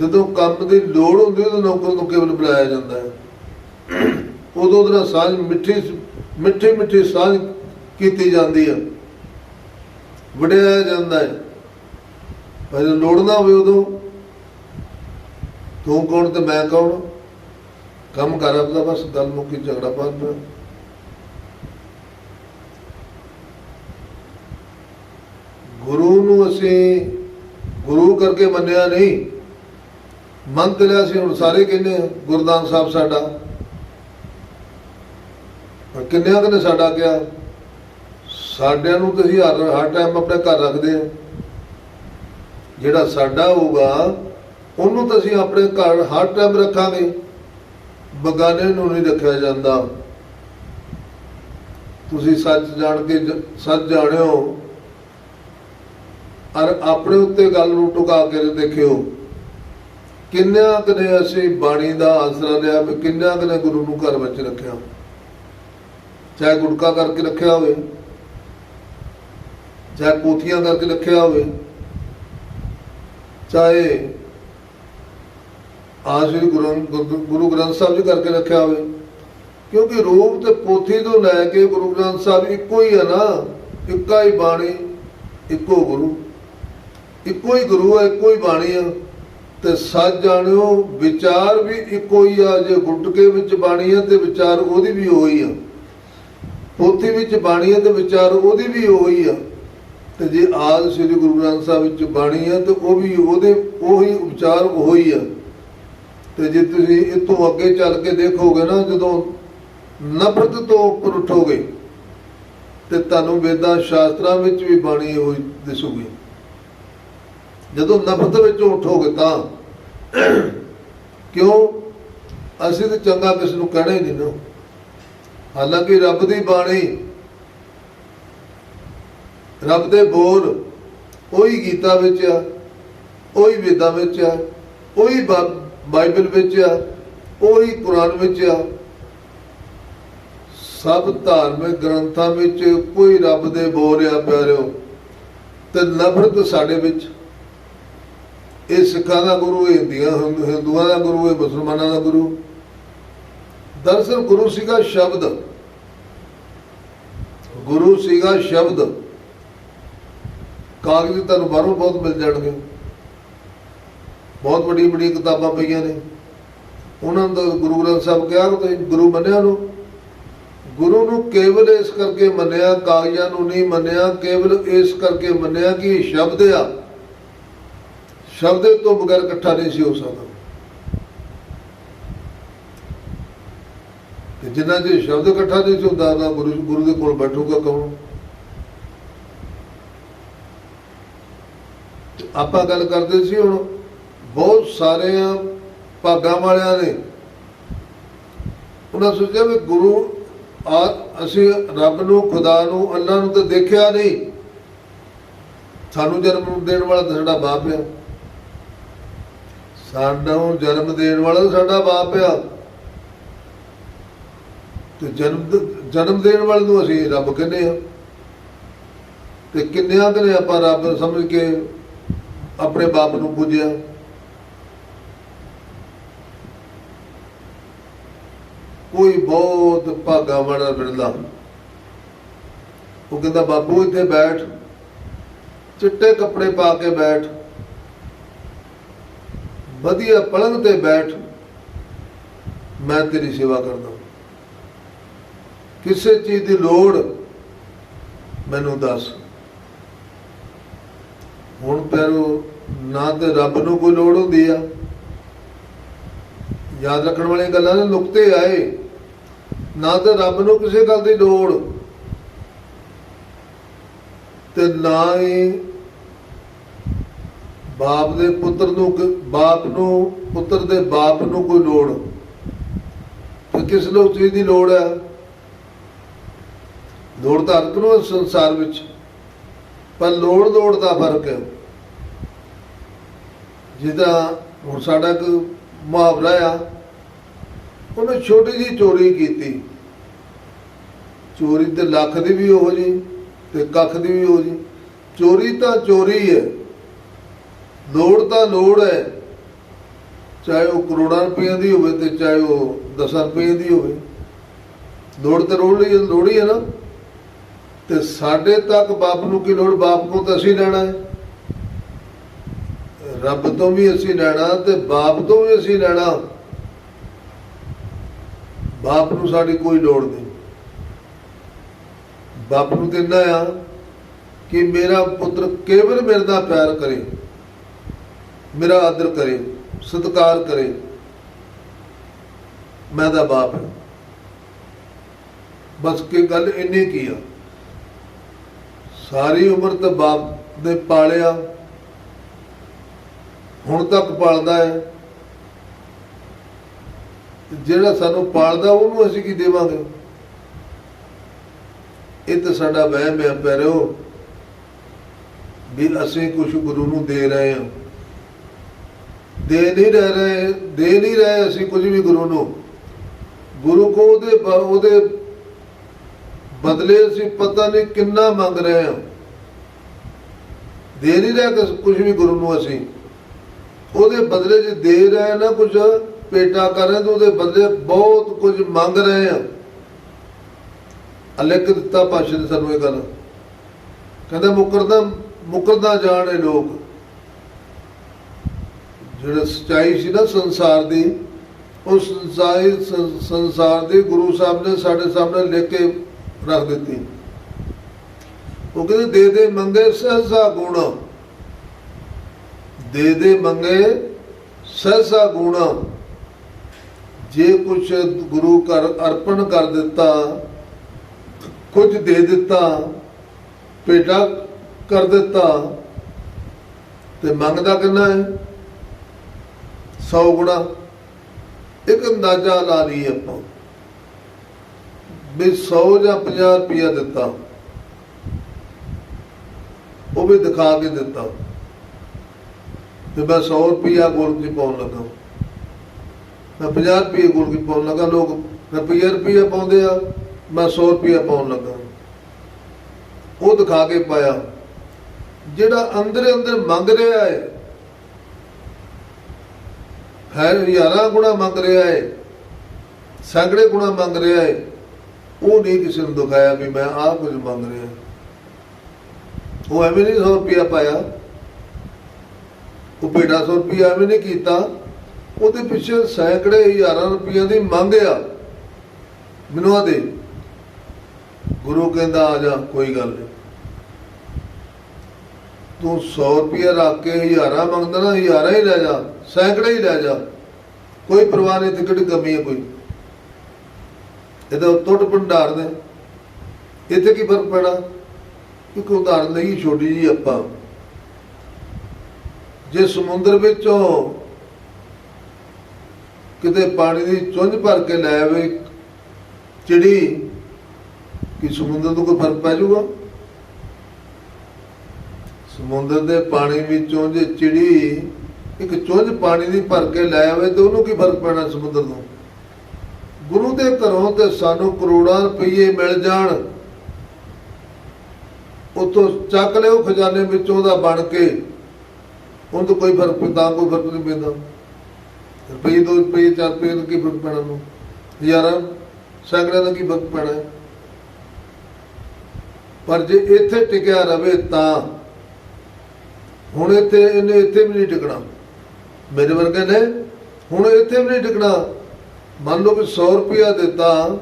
ਜਦੋਂ ਕੰਮ ਦੀ ਲੋੜ ਹੁੰਦੀ ਉਦੋਂ ਨੌਕਰ ਨੂੰ ਕੇਵਲ ਬੁਲਾਇਆ ਜਾਂਦਾ ਹੈ। ਉਦੋਂ ਉਹਦੇ ਨਾਲ ਸਾਂਝ ਮਿੱਠੀ ਮਿੱਠੀ ਮਿੱਠੀ ਸਾਂਝ ਕੀਤੀ ਜਾਂਦੀ ਹੈ। ਵਡਿਆ ਜਾਂਦਾ ਹੈ। ਪਰ ਜਦੋਂ ਲੋੜ ਨਾ ਹੋਵੇ ਉਦੋਂ, ਤੂੰ ਕੌਣ ਤੇ ਮੈਂ ਕੌਣ? ਕੰਮ ਕਰ ਆਪਦਾ ਬਸ, ਗੱਲ ਮੁੱਕੀ, ਝਗੜਾ ਪਾਉਂਦਾ ਗੁਰੂ ਨੂੰ ਅਸੀਂ ਗੁਰੂ ਕਰਕੇ ਮੰਨਿਆ ਨਹੀਂ। ਮੰਨ ਤੇ ਲਿਆ ਸੀ ਹੁਣ ਸਾਰੇ ਕਹਿੰਦੇ ਆ, ਗੁਰਦਾਨ ਸਾਹਿਬ ਸਾਡਾ। ਪਰ ਕਿੰਨਿਆਂ ਕੁ ਨੇ ਸਾਡਾ ਕਿਹਾ? ਸਾਡਿਆਂ ਨੂੰ ਤੁਸੀਂ ਹਰ ਹਰ ਟਾਈਮ ਆਪਣੇ ਘਰ ਰੱਖਦੇ ਆ। ਜਿਹੜਾ ਸਾਡਾ ਹੋਊਗਾ ਉਹਨੂੰ ਤਾਂ ਅਸੀਂ ਆਪਣੇ ਘਰ ਹਰ ਟਾਈਮ ਰੱਖਾਂਗੇ। ਬਗਾਨੇ ਨੂੰ ਨਹੀਂ ਰੱਖਿਆ ਜਾਂਦਾ। ਤੁਸੀਂ ਸੱਚ ਜਾਣ ਕੇ ਜ- ਸੱਚ ਜਾਣਿਓ। ਔਰ ਆਪਣੇ ਉੱਤੇ ਗੱਲ ਨੂੰ ਟੁਕਾ ਕੇ ਦੇਖਿਓ। ਕਿੰਨਿਆਂ ਕੁ ਨੇ ਅਸੀਂ ਬਾਣੀ ਦਾ ਆਸਰਾ ਲਿਆ ਵੀ ਕਿੰਨਿਆਂ ਕੁ ਨੇ ਗੁਰੂ ਨੂੰ ਘਰ ਵਿੱਚ ਰੱਖਿਆ? ਚਾਹੇ ਗੁਟਕਾ ਕਰਕੇ ਰੱਖਿਆ ਹੋਵੇ, ਚਾਹੇ ਪੋਥੀਆਂ ਕਰਕੇ ਰੱਖਿਆ ਹੋਵੇ, ਚਾਹੇ ਆਸਰੀ ਗੁਰੂ ਗੁਰੂ ਗ੍ਰੰਥ ਸਾਹਿਬ ਜੀ ਕਰਕੇ ਰੱਖਿਆ ਹੋਵੇ, ਕਿਉਂਕਿ ਰੂਪ ਤੇ ਪੋਥੀ ਤੋਂ ਲੈ ਕੇ ਗੁਰੂ ਗ੍ਰੰਥ ਸਾਹਿਬ ਇੱਕੋ ਹੀ ਹੈ ਨਾ, ਇੱਕਾ ਹੀ ਬਾਣੀ, ਇੱਕੋ ਗੁਰੂ। ਇੱਕੋ ਹੀ ਗੁਰੂ ਹੈ ਇੱਕੋ ਹੀ ਬਾਣੀ ਹੈ ਤੇ ਸੱਚ ਜਾਣਿਓ ਵਿਚਾਰ ਵੀ ਇੱਕੋ ਹੀ ਆ, ਜੇ ਗੁਟਕੇ ਵਿੱਚ ਬਾਣੀ ਹੈ ਤੇ ਵਿਚਾਰ ਉਹਦੀ ਵੀ ਉਹੀ ਆ। ਪੋਥੀ ਵਿੱਚ ਬਾਣੀ ਹੈ ਤੇ ਵਿਚਾਰ ਉਹਦੀ ਵੀ ਉਹੀ ਆ। ਤੇ ਜੇ ਆਦ ਸ੍ਰੀ ਗੁਰੂ ਗ੍ਰੰਥ ਸਾਹਿਬ ਵਿੱਚ ਬਾਣੀ ਹੈ ਤੇ ਉਹ ਵੀ ਉਹਦੇ, ਉਹੀ ਵਿਚਾਰ ਉਹੀ ਆ। ਤੇ ਜੇ ਤੁਸੀਂ ਇਤੋਂ ਅੱਗੇ ਚੱਲ ਕੇ ਦੇਖੋਗੇ ਨਾ, ਜਦੋਂ ਨਫ਼ਰਤ ਤੋਂ ਉੱਪਰ ਉਠੋਗੇ, ਤੇ ਤੁਹਾਨੂੰ ਵੇਦਾਂ ਸ਼ਾਸਤਰਾਂ ਵਿੱਚ ਵੀ ਬਾਣੀ ਹੋਈ ਦਿਸੂਗੀ। ਜਦੋਂ ਨਫ਼ਰਤ ਵਿੱਚੋਂ ਉਠੋਗੇ ਤਾਂ ਕਿਉਂ? ਅਸੀਂ ਤਾਂ ਚੰਗਾ ਕਿਸ ਨੂੰ ਕਹਿਣਾ ਹੀ ਨਹੀਂ ਨਾ। ਹਾਲਾਂਕਿ ਰੱਬ ਦੀ ਬਾਣੀ, ਰੱਬ ਦੇ ਬੋਲ ਉਹੀ ਗੀਤਾ ਵਿੱਚ ਆ, ਉਹੀ ਵੇਦਾਂ ਵਿੱਚ ਆ, ਉਹੀ ਬਾਈਬਲ ਵਿੱਚ ਆ, ਉਹੀ ਕੁਰਾਨ ਵਿੱਚ ਆ। ਸਭ ਧਾਰਮਿਕ ਗ੍ਰੰਥਾਂ ਵਿੱਚ ਕੋਈ ਰੱਬ ਦੇ ਬੋਲ ਆ ਪਿਆਰਿਓ, ਤੇ ਨਫ਼ਰਤ ਸਾਡੇ ਵਿੱਚ ਇਹ ਸਿੱਖਾਂ ਦਾ ਗੁਰੂ, ਇਹ ਹਿੰਦੀਆਂ ਹਿੰਦੂ- ਹਿੰਦੂਆਂ ਦਾ ਗੁਰੂ, ਇਹ ਮੁਸਲਮਾਨਾਂ ਦਾ ਗੁਰੂ। ਦਰਅਸਲ ਗੁਰੂ ਸੀਗਾ ਸ਼ਬਦ। ਗੁਰੂ ਸੀਗਾ ਸ਼ਬਦ। ਕਾਗਜ਼ ਤੁਹਾਨੂੰ ਬਾਹਰੋਂ ਬਹੁਤ ਮਿਲ ਜਾਣਗੇ। ਬਹੁਤ ਵੱਡੀ ਵੱਡੀ ਕਿਤਾਬਾਂ ਪਈਆਂ ਨੇ। ਉਹਨਾਂ ਦਾ ਗੁਰੂ ਗ੍ਰੰਥ ਸਾਹਿਬ ਕਿਹਾ ਤੁਸੀਂ ਗੁਰੂ ਮੰਨਿਆ ਨੂੰ। ਗੁਰੂ ਨੂੰ ਕੇਵਲ ਇਸ ਕਰਕੇ ਮੰਨਿਆ, ਕਾਗਜ਼ਾਂ ਨੂੰ ਨਹੀਂ ਮੰਨਿਆ, ਕੇਵਲ ਇਸ ਕਰਕੇ ਮੰਨਿਆ ਕਿ ਇਹ ਸ਼ਬਦ ਆ। ਸ਼ਬਦ ਤੋਂ ਬਗੈਰ ਇਕੱਠਾ ਨਹੀਂ ਸੀ ਹੋ ਸਕਦਾ। ਤੇ ਜਿੰਨਾ ਜੇ ਸ਼ਬਦ ਇਕੱਠਾ ਨਹੀਂ ਸੀ ਹੁੰਦਾ ਤਾਂ ਗੁਰੂ ਗੁਰੂ ਦੇ ਕੋਲ ਬੈਠੂਗਾ ਕੌਣ? ਆਪਾਂ ਗੱਲ ਕਰਦੇ ਸੀ ਹੁਣ, ਬਹੁਤ ਸਾਰੇ ਭਾਗਾਂ ਵਾਲਿਆਂ ਨੇ ਉਹਨਾਂ ਸੋਚਿਆ ਵੀ ਗੁਰੂ ਆ, ਅਸੀਂ ਰੱਬ ਨੂੰ, ਖੁਦਾ ਨੂੰ ਅੱਲਾ ਨੂੰ ਤਾਂ ਦੇਖਿਆ ਨਹੀਂ। ਸਾਨੂੰ ਜਨਮ ਦੇਣ ਵਾਲਾ ਤਾਂ ਸਾਡਾ ਬਾਪ ਆ। ਸਾਨੂੰ ਜਨਮ ਦੇਣ ਵਾਲਾ ਸਾਡਾ ਬਾਪ ਆ। ਤੇ ਜਨਮ ਜਨਮ ਦੇਣ ਵਾਲੇ ਨੂੰ ਅਸੀਂ ਰੱਬ ਕਹਿੰਦੇ ਆ। ਤੇ ਕਿੰਨਿਆਂ ਕੁ ਆਪਾਂ ਰੱਬ ਸਮਝ ਕੇ ਆਪਣੇ ਬਾਪ ਨੂੰ ਪੂਜਿਆ। ਕੋਈ ਬਹੁਤ ਭਾਗਾ ਵਾਲਾ ਮਿਲਦਾ ਉਹ ਕਹਿੰਦਾ ਬਾਬੂ ਇੱਥੇ ਬੈਠ। ਚਿੱਟੇ ਕੱਪੜੇ ਪਾ ਕੇ ਬੈਠ। ਵਧੀਆ ਪਲੰਗ ਤੇ ਬੈਠ ਮੈਂ ਤੇਰੀ ਸੇਵਾ ਕਰਦਾ ਕਿਸੇ ਚੀਜ਼ ਦੀ ਲੋੜ ਮੈਨੂੰ ਦੱਸ। ਹੁਣ ਪਿਆਰੋ, ਨਾ ਤੇ ਰੱਬ ਨੂੰ ਕੋਈ ਲੋੜ ਹੁੰਦੀ ਆ। ਯਾਦ ਰੱਖਣ ਵਾਲੀਆਂ ਗੱਲਾਂ ਨੇ ਨੁਕਤੇ ਆਏ। ਨਾ ਤੇ ਰੱਬ ਨੂੰ ਕਿਸੇ ਗੱਲ ਦੀ ਲੋੜ। ਤੇ ਨਾ ਹੀ ਬਾਪ ਦੇ ਪੁੱਤਰ ਨੂੰ ਬਾਪ ਨੂੰ, ਪੁੱਤਰ ਦੇ ਬਾਪ ਨੂੰ ਕੋਈ ਲੋੜ। ਤੇ ਕਿਸ ਲੋਕ ਚੀਜ਼ ਦੀ ਲੋੜ ਹੈ? ਲੋੜ ਤਾਂ ਹਰ ਨੂੰ ਸੰਸਾਰ ਵਿੱਚ। ਪਰ ਲੋੜ ਲੋੜ ਦਾ ਫ਼ਰਕ ਹੈ। ਜਿਹਦਾ ਹੁਣ ਸਾਡਾ ਇੱਕ ਮੁਹਾਵਰਾ ਆ, ਉਹਨੇ ਛੋਟੀ ਜੀ ਚੋਰੀ ਕੀਤੀ। ਚੋਰੀ ਤੇ ਲੱਖ ਦੀ ਵੀ ਉਹੋ ਜੀ ਤੇ ਕੱਖ ਦੀ ਵੀ ਉਹੋ ਜੀ। ਚੋਰੀ ਤਾਂ ਚੋਰੀ ਹੈ। ਲੋੜ ਤਾਂ ਲੋੜ ਹੈ। ਚਾਹੇ ਉਹ ਕਰੋੜਾਂ ਰੁਪਈਆਂ ਦੀ ਹੋਵੇ ਤੇ ਚਾਹੇ ਉਹ 10 ਰੁਪਏ ਦੀ ਹੋਵੇ। ਲੋੜ ਤੇ ਲੋੜ ਹੀ ਲੋੜ ਹੀ ਹੈ ਨਾ। ਤੇ ਸਾਡੇ ਤੱਕ ਬਾਪ ਨੂੰ ਕੀ ਲੋੜ? ਬਾਪ ਨੂੰ ਤਾਂ ਅਸੀਂ ਲੈਣਾ ਹੈ। ਰੱਬ ਤੋਂ ਵੀ ਅਸੀਂ ਲੈਣਾ ਤੇ ਬਾਪ ਤੋਂ ਵੀ ਅਸੀਂ ਲੈਣਾ। ਬਾਪ ਨੂੰ ਸਾਡੀ ਕੋਈ ਲੋੜ ਨਹੀਂ। ਬਾਪ ਨੂੰ ਤੇ ਇੰਨਾ ਆ ਕਿ ਮੇਰਾ ਪੁੱਤਰ ਕੇਵਲ ਮੇਰੇ ਨਾਲ ਪਿਆਰ ਕਰੇ। ਮੇਰਾ ਆਦਰ ਕਰੇ, ਸਤਿਕਾਰ ਕਰੇ। ਮੈਂ ਦਾ ਬਾਪ ਹਾਂ। ਬਸ ਕਿ ਗੱਲ ਇੰਨੀ ਕੀ ਆ? ਸਾਰੀ ਉਮਰ ਤਾਂ ਬਾਪ ਨੇ ਪਾਲਿਆ। ਹੁਣ ਤੱਕ ਪਾਲਦਾ ਹੈ। ਜਿਹੜਾ ਸਾਨੂੰ ਪਾਲਦਾ, ਉਹਨੂੰ ਅਸੀਂ ਕੀ ਦੇਵਾਂਗੇ? ਇਹ ਤਾਂ ਸਾਡਾ ਵਹਿਮ ਹੈ, ਪਿਆਰਿਓ, ਵੀ ਅਸੀਂ ਕੁਝ ਗੁਰੂ ਨੂੰ ਦੇ ਰਹੇ ਹਾਂ। ਦੇ ਨਹੀਂ ਰਹਿ ਰਹੇ, ਦੇ ਨਹੀਂ ਰਹੇ ਅਸੀਂ ਕੁਝ ਵੀ ਗੁਰੂ ਨੂੰ। ਗੁਰੂ ਕੋ ਉਹਦੇ ਬ- ਉਹਦੇ ਬਦਲੇ ਅਸੀਂ ਪਤਾ ਨਹੀਂ ਕਿੰਨਾ ਮੰਗ ਰਹੇ ਹਾਂ। ਦੇ ਨਹੀਂ ਰਹੇ ਕੁਝ ਵੀ ਗੁਰੂ ਨੂੰ ਅਸੀਂ। ਉਹਦੇ ਬਦਲੇ ਜੇ ਦੇ ਰਹੇ ਨਾ ਕੁਝ, ਪੇਟਾ ਕਰ ਰਹੇ ਤਾਂ ਉਹਦੇ ਬਦਲੇ ਬਹੁਤ ਕੁਝ ਮੰਗ ਰਹੇ ਹਾਂ। ਅਲੇਖ ਦਿੱਤਾ ਪਾਸ਼ਾ ਨੇ ਸਾਨੂੰ ਇਹ ਗੱਲ। ਕਹਿੰਦਾ ਮੁਕਰਦਾ ਮੁਕਰਦਾ ਜਾਣ ਇਹ ਲੋਕ। ਜਿਹੜਾ ਸਚਾਈ ਸੀ ਨਾ ਸੰਸਾਰ ਦੀ, ਉਹ ਸੰਸਾਰੀ ਸੰਸਾਰ ਦੀ ਗੁਰੂ ਸਾਹਿਬ ਨੇ ਸਾਡੇ ਸਾਹਮਣੇ ਲਿਖ ਕੇ ਰੱਖ ਦਿੱਤੀ। ਉਹ ਕਹਿੰਦੇ, ਦੇ ਦੇ ਮੰਗੇ ਸਹਸਾ ਗੁਣ। ਦੇ ਦੇ ਮੰਗੇ ਸਹਸਾ ਗੁਣ। ਜੇ ਕੁਛ ਗੁਰੂ ਕਰ ਅਰਪਣ ਕਰ ਦਿੱਤਾ, ਕੁਝ ਦੇ ਦਿੱਤਾ, ਭੇਟਾ ਕਰ ਦਿੱਤਾ, ਤੇ ਮੰਗਦਾ ਕਿੰਨਾ ਹੈ? 100 ਗੁਣਾ। ਇੱਕ ਅੰਦਾਜ਼ਾ ਲਾ ਲਈਏ ਆਪਾਂ। ਵੀ 100 ਜਾਂ 50 ਰੁਪਇਆ ਦਿੱਤਾ। ਉਹ ਵੀ ਦਿਖਾ ਕੇ ਦਿੱਤਾ। ਤੇ ਮੈਂ 100 ਰੁਪਇਆ ਗੋਲਕੀ ਪਾਉਣ ਲੱਗਾ। ਮੈਂ 50 ਰੁਪਏ ਗੋਲਕੀ ਪਾਉਣ ਲੱਗਾ। ਲੋਕ ਰੁਪਈਆ ਰੁਪਈਆ ਪਾਉਂਦੇ ਆ, ਮੈਂ 100 ਰੁਪਇਆ ਪਾਉਣ ਲੱਗਾ। ਉਹ ਦਿਖਾ ਕੇ ਪਾਇਆ। ਜਿਹੜਾ ਅੰਦਰ ਅੰਦਰ ਮੰਗ ਰਿਹਾ ਹੈ ਹੈ ਹਜ਼ਾਰਾਂ ਗੁਣਾ ਮੰਗ ਰਿਹਾ ਹੈ ਸੈਂਕੜੇ ਗੁਣਾ ਮੰਗ ਰਿਹਾ ਹੈ ਉਹ ਨਹੀਂ ਕਿਸੇ ਨੂੰ ਦਿਖਾਇਆ ਵੀ ਮੈਂ ਆਹ ਕੁਝ ਮੰਗ ਰਿਹਾ। ਉਹ ਐਵੇਂ ਨਹੀਂ 100 ਰੁਪਇਆ ਪਾਇਆ। ਉਹ ਬੇਟਾ 100 ਰੁਪਇਆ ਐਵੇਂ ਨਹੀਂ ਕੀਤਾ। ਉਹਦੇ ਪਿੱਛੇ ਸੈਂਕੜੇ ਹਜ਼ਾਰਾਂ ਰੁਪਈਆਂ ਦੀ ਮੰਗ ਆ। ਮੈਨੂੰ ਆ ਦੇ। ਗੁਰੂ ਕਹਿੰਦਾ ਆ ਜਾ, ਕੋਈ ਗੱਲ ਨਹੀਂ। ਤੂੰ 100 ਰੁਪਇਆ ਰੱਖ ਕੇ ਹਜ਼ਾਰਾਂ ਮੰਗਦਾ ਨਾ, ਹਜ਼ਾਰਾਂ ਹੀ ਲੈ ਜਾ, ਸੈਂਕੜੇ ਹੀ ਲੈ ਜਾ। ਕੋਈ ਪਰਵਾਹ ਨਹੀਂ ਤੇ ਕਿਹੜੀ ਕਮੀ ਹੈ ਕੋਈ। ਇਹਦਾ ਟੁੱਟ ਭੰਡਾਰ ਨੇ। ਇੱਥੇ ਕੀ ਫ਼ਰਕ ਪੈਣਾ? ਇੱਕ ਉਦਾਹਰਨ ਲਈ ਛੋਟੀ ਜੀ ਆਪਾਂ। ਜੇ ਸਮੁੰਦਰ ਵਿੱਚੋਂ ਕਿਤੇ ਪਾਣੀ ਦੀ ਚੁੰਝ ਭਰ ਕੇ ਲੈ ਆਵੇ, ਚਿੜੀ, ਕਿ ਸਮੁੰਦਰ ਤੋਂ ਕੋਈ ਫ਼ਰਕ ਪੈ ਜਾਊਗਾ? ਸਮੁੰਦਰ ਦੇ ਪਾਣੀ ਵਿੱਚੋਂ ਜੇ ਚਿੜੀ ਇੱਕ ਚੁੰਝ ਪਾਣੀ ਦੀ ਭਰ ਕੇ ਲੈ ਆਵੇ ਤੇ ਉਹਨੂੰ ਕੀ ਫ਼ਰਕ ਪੈਣਾ ਸਮੁੰਦਰ ਤੋਂ ਗੁਰੂ ਦੇ ਘਰੋਂ ਤੇ ਸਾਨੂੰ ਕਰੋੜਾਂ ਰੁਪਏ ਮਿਲ ਜਾਣ। ਉਤੋਂ ਚੱਕ ਲਿਓ ਖਜ਼ਾਨੇ ਵਿੱਚੋਂ ਦਾ ਬਣ ਕੇ। ਉਹਨੂੰ ਤਾਂ ਕੋਈ ਫ਼ਰਕ ਤਾਂ ਕੋਈ ਫ਼ਰਕ ਨਹੀਂ ਪੈਂਦਾ। ਰੁਪਏ ਦੋ ਰੁਪਏ ਚਾਰ ਰੁਪਏ ਦਾ ਕੀ ਫ਼ਰਕ ਪੈਣਾ ਨੂੰ ਯਾਰਾਂ ਸੈਂਕੜਿਆਂ ਦਾ ਕੀ ਫ਼ਰਕ ਪੈਣਾ? ਪਰ ਜੇ ਇੱਥੇ ਟਿਕਿਆ ਰਵੇ ਤਾਂ ਹੁਣ ਇੱਥੇ ਇਹਨੇ ਇੱਥੇ ਵੀ ਨਹੀਂ ਟਿਕਣਾ। ਮੇਰੇ ਵਰਗੇ ਨੇ ਹੁਣ ਇੱਥੇ ਵੀ ਨਹੀਂ ਟਿਕਣਾ। ਮੰਨ ਲਓ ਵੀ 100 ਰੁਪਇਆ ਦਿੱਤਾ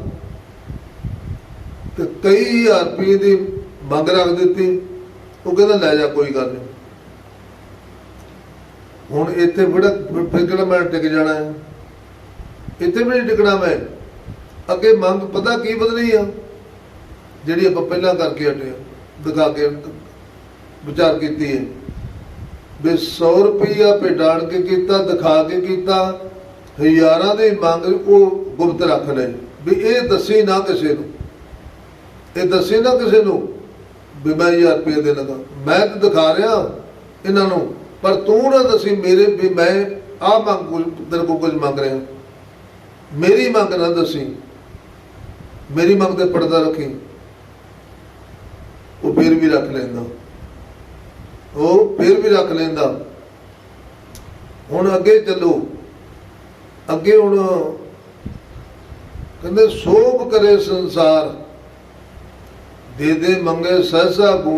ਤੇ ਕਈ ਹਜ਼ਾਰ ਰੁਪਏ ਦੀ ਮੰਗ ਰੱਖ ਦਿੱਤੀ। ਉਹ ਕਹਿੰਦਾ, ਲੈ ਜਾ, ਕੋਈ ਗੱਲ ਨਹੀਂ। ਹੁਣ ਇੱਥੇ ਬੜਾ ਫਿਰ ਕਿਹੜਾ ਮੈਂ ਟਿਕ ਜਾਣਾ ਹੈ? ਇੱਥੇ ਵੀ ਨਹੀਂ ਟਿਕਣਾ ਮੈਂ। ਅੱਗੇ ਮੰਗ ਪਤਾ ਕੀ ਬਦਲੀ ਆ? ਜਿਹੜੀ ਆਪਾਂ ਪਹਿਲਾਂ ਕਰਕੇ ਹਟੇ ਦਿਖਾ ਕੇ ਵਿਚਾਰ ਕੀਤੀ ਹੈ। ਵੀ 100 ਰੁਪਈਆ ਭੇਡਾਣ ਕੇ ਕੀਤਾ, ਦਿਖਾ ਕੇ ਕੀਤਾ, ਹਜ਼ਾਰਾਂ ਦੀ ਮੰਗ ਉਹ ਗੁਪਤ ਰੱਖ ਲੈ ਵੀ ਇਹ ਦੱਸੀ ਨਾ ਕਿਸੇ ਨੂੰ। ਇਹ ਦੱਸੀ ਨਾ ਕਿਸੇ ਨੂੰ ਵੀ ਮੈਂ 1000 ਰੁਪਏ ਦੇ ਲਗਾ। ਮੈਂ ਤਾਂ ਦਿਖਾ ਰਿਹਾ ਇਹਨਾਂ ਨੂੰ, ਪਰ ਤੂੰ ਨਾ ਦੱਸੀ ਮੇਰੇ ਵੀ ਮੈਂ ਆ ਮੰਗ ਕੁਝ, ਤੇਰੇ ਕੋਲ ਕੁਝ ਮੰਗ ਰਿਹਾ। ਮੇਰੀ ਮੰਗ ਨਾ ਦੱਸੀ। ਮੇਰੀ ਮੰਗ ਤੇ ਪਰਦਾ ਰੱਖੀ। ਉਹ ਫਿਰ ਵੀ ਰੱਖ ਲੈਂਦਾ। ਉਹ ਫਿਰ ਵੀ ਰੱਖ ਲੈਂਦਾ। ਹੁਣ ਅੱਗੇ ਚੱਲੋ। ਅੱਗੇ ਹੁਣ ਕਹਿੰਦੇ ਸੋਭ ਕਰੇ ਸੰਸਾਰ। ਦੇ ਦੇ ਮੰਗੇ ਸਹਸਾ ਗੁਣ